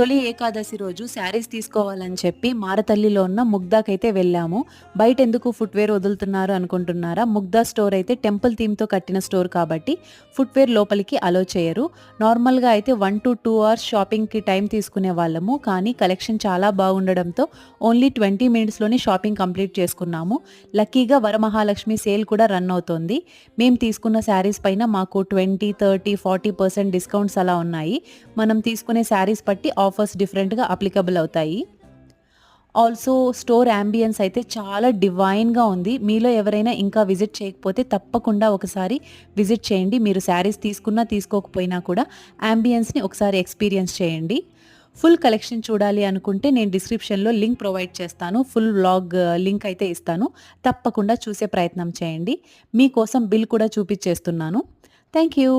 తొలి ఏకాదశి రోజు శారీస్ తీసుకోవాలని చెప్పి మారతల్లిలో ఉన్న ముగ్ధాకైతే వెళ్ళాము. బయట ఎందుకు ఫుట్వేర్ వదులుతున్నారు అనుకుంటున్నారా? ముగ్దా స్టోర్ అయితే టెంపుల్ థీమ్తో కట్టిన స్టోర్ కాబట్టి ఫుట్వేర్ లోపలికి అలో చేయరు. నార్మల్గా అయితే వన్ టు టూ అవర్స్ షాపింగ్కి టైం తీసుకునే వాళ్ళము. కానీ కలెక్షన్ చాలా బాగుండడంతో ఓన్లీ ట్వంటీ మినిట్స్లోనే షాపింగ్ కంప్లీట్ చేసుకున్నాము. లక్కీగా వరమహాలక్ష్మి సేల్ కూడా రన్ అవుతోంది. మేము తీసుకున్న శారీస్ పైన మాకు twenty thirty forty percent discounts అలా ఉన్నాయి. మనం తీసుకునే శారీస్ బట్టి ఆఫర్స్ డిఫరెంట్గా అప్లికబుల్ అవుతాయి. ఆల్సో స్టోర్ యాంబియన్స్ అయితే చాలా డివైన్గా ఉంది. మీలో ఎవరైనా ఇంకా విజిట్ చేయకపోతే తప్పకుండా ఒకసారి విజిట్ చేయండి. మీరు శారీస్ తీసుకున్నా తీసుకోకపోయినా కూడా యాంబియన్స్ని ఒకసారి ఎక్స్పీరియన్స్ చేయండి. ఫుల్ కలెక్షన్ చూడాలి అనుకుంటే నేను డిస్క్రిప్షన్లో లింక్ ప్రొవైడ్ చేస్తాను. ఫుల్ వ్లాగ్ లింక్ అయితే ఇస్తాను. తప్పకుండా చూసే ప్రయత్నం చేయండి. మీకోసం బిల్ కూడా చూపించేస్తున్నాను. Thank you